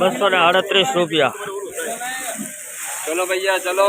બસો ને અડત્રીસ રૂપિયા. ચલો ભૈયા ચલો.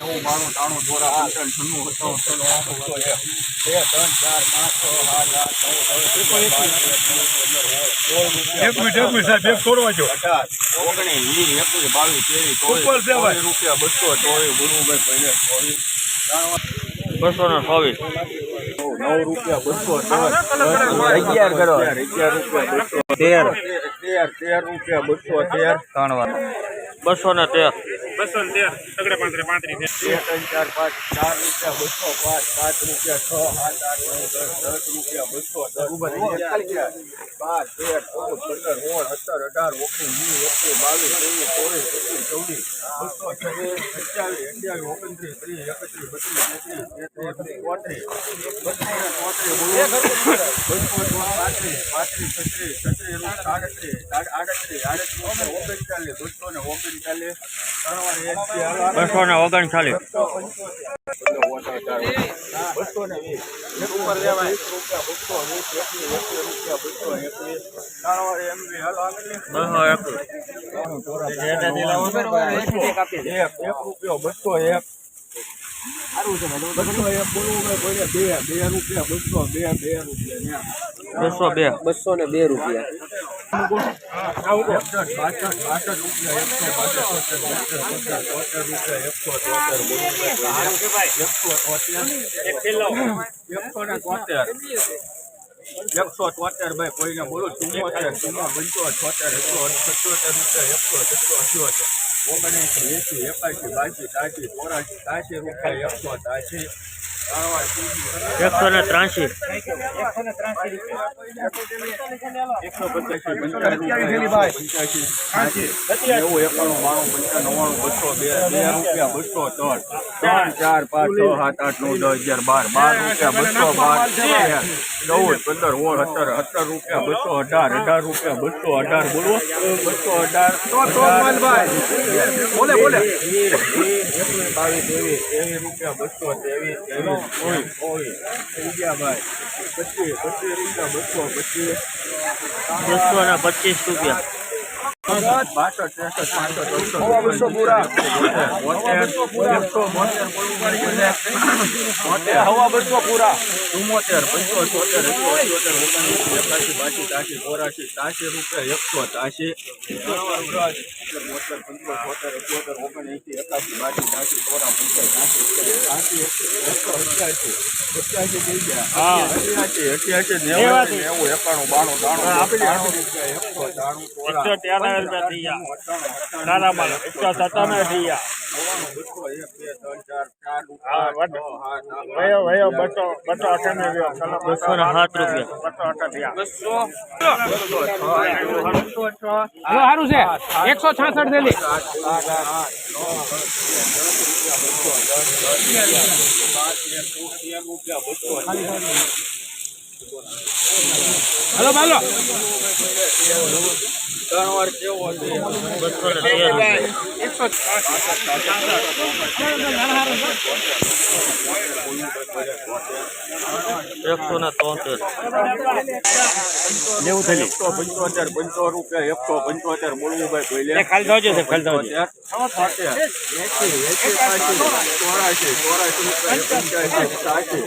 પંચાવન એક મિનિટ એક મિનિટ સાહેબ એક છોડવા જો ઉપર છે ભાઈ. બસો ને ચોવીસ. અગિયાર કરો. તેર તેર તેર રૂપિયા બસો તેર. ત્રણ વાર. બસો ને તેર. બસો ને તેર સગડે પાંત્રીસ પાંત્રીસ ત્રણ, ચાર, પાંચ, ચાર રૂપિયા બસો, પાંચ પાંચ રૂપિયા છ, સાત, આઠ, નવ, દસ દસ રૂપિયા બસો, દસ બાર, તેર, ચૌદ, પંદર, સોળ, સત્તર, અઢાર, ઓગણીસ, વીસ, એકવીસ, બાવીસ, ત્રેવીસ, ચોવીસ, પચીસ ચોવીસ બસો, છવ્વીસ, સત્યાવીસ, અઠ્યાવીસ, ઓગણત્રીસ, ત્રીસ, એકત્રીસ, બત્રીસ, તેત્રીસ તેત્રીસ ચોત્રીસ, બત્રીસ, ચોત્રીસ બસો પાંત્રીસ પાંત્રીસ, છત્રીસ છત્રીસ આડત્રીસ આડત્રીસ આડત્રીસ, ઓગણચાલીસ, બસો ને ઓગણચાલીસ ત્રણ બસો ને ઓગણચાલીસ. બસો એક બસો બે. બસો ને બે રૂપિયા. એકસો તોતેર ભાઈ કોઈને બોલો ચુમ્મોતેર ચુમ્મો પંચો છોતેર એકસો સત્યોતેર રૂપિયા, એકસો એકસો અઠ્યોતેર ઓગણએંસી એસી એકાસી બાસી ત્યાસી ચોરાસી ત્યાસી રૂપિયા, એકસો ત્યાસી એકસો ને ત્રાસી બે રૂપિયા બસો ત્રણ ચાર પાંચ સાત આઠ નવ દસ બાર બાર રૂપિયા બસો બાર ચૌદ પંદર ઓળ સત્તર સત્તર રૂપિયા બસો અઢાર અઢાર રૂપિયા બસો અઢાર બોલો બસો અઢાર બોલે બોલે બાવીસ એવી એવી રૂપિયા બસો ત્રેવીસ રૂપિયા બસો ને પચીસ રૂપિયા. બાસઠ ત્રેસઠ પાંસઠ એકસો હવા બસો પૂરા ચુમ્મોતેર એકસો બાસી તાસી ચોરાશી ત્યાસી રૂપિયા એકસો ત્યાસી બોતેર પંચો છોતેર અઠ્યોતેર ઓગણએંસી એકાશી બાસી ત્યાસી ચોરા પંચાસી ત્યાસી એકસો અઠ્યાસી અઠ્યાસી થઈ ગયા અઠ્યાસી અઠ્યાસી નેવું એકાણું બાણું દાણું આપી રૂપિયા એકસો ત્રાણું ચોરા ત્યાંના રૂપિયા થઈ ગયા નાના માલ એકસો સત્તાણું થઈ ગયા વયો વયો બસો બસો અઠાણું રહ્યો બસો ને સાત રૂપિયા. બસો અઠા સારું છે. એકસો છાસઠ દેલી છે બસો ને બાલો એકસો ને તોતેર નેવું થઈ એકસો પંચોતેર પંચો રૂપિયા એકસો પંચોતેર બોલવું ભાઈ કોઈ ખાલી થજો છે ખાલી થજો ચોરાશી ચોરાશી રૂપિયા પંચ્યાસી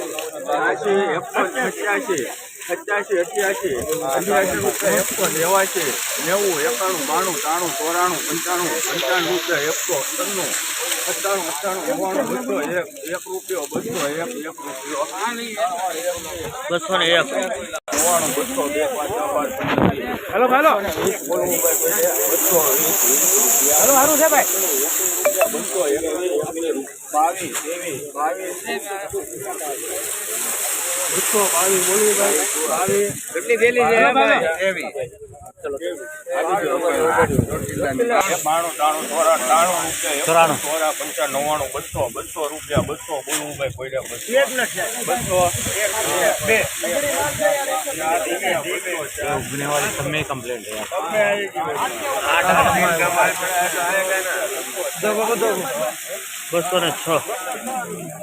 સાસી એકસો પંચ્યાસી. સત્યાસી અઠ્યાસી અઠ્યાસી રૂપિયા એકસો નેવાસી નેવું એકાણું બાણું ત્રાણું ચોરાણું પંચાણું પંચાણું રૂપિયા એકસો ત્રણું સત્તાણું અઠ્ઠાણું નવ્વાણું બસો એક એક રૂપિયો બસો એક એક રૂપિયો. બસો ને એક. નવ્વાણું બસો બે પાંચ પંચાસી હેલો હેલો. બસો હેલો સારું છે ભાઈ. બસો એક બાવીસ બાવીસ બસો બાવીસ બોલવી બાવીસ કેટલી વેલી છે ભાઈ? ચોરા ત્રાણું ચોરાણું. ચોરા પંચા નવ્વાણું બસો બસો રૂપિયા બસો બોલવું ભાઈ પડ્યા બસો. બે. તમે કમ્પ્લેન્ટ બસો ને છ.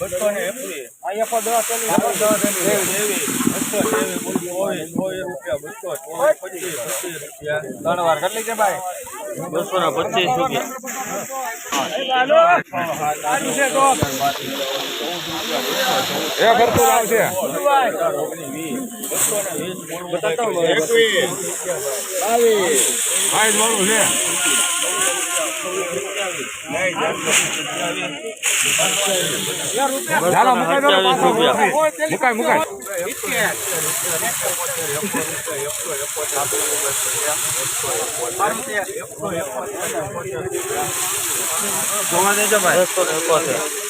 બસો ને અહીંયા દવા બસો. ત્રેવીસ બસો. ચોવીસ રૂપિયા બસો પચીસ પચીસ રૂપિયા. ત્રણ વાર કેટલી છે ભાઈ? બસો ને પચીસ રૂપિયા. સારું છે. તો એ ઘરતું આવશે ભાઈ મોડું છે ચાલો મુકાઈ દો મુકાય મુકાઈ જોવા દેજો ભાઈ.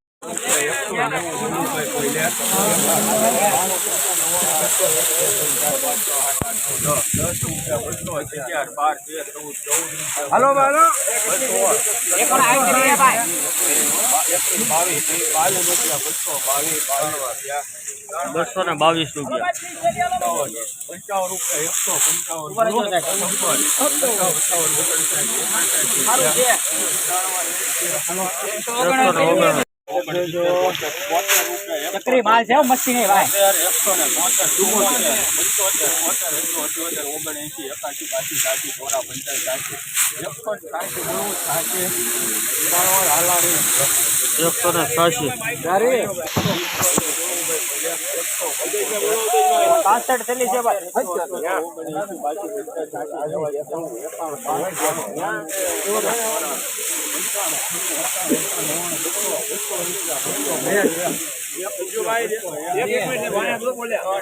હાલો હાલો બસો ને બાવીસ રૂપિયા. પંચાવન એકસો પંચાવન ચકરી માલ છે મસ્તી નહીં ભાઈ. એકસો ને બોતેર ચુમ્મોતેર પંચોતેર બોતેર એકસો અઠ્યોતેર ઓગણએંસી એકાસી બાસી સાસી ચોરા પંચાસી સાસી એકસો ને સાસી બોલવું સાસી ત્રણ એકસો ને છ્યાસી પાસઠ થેલી છે ભાઈ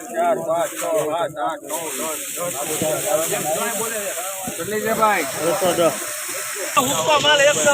ચાર પાંચ છ સાત આઠ નવ દસ છે ભાઈ એકસો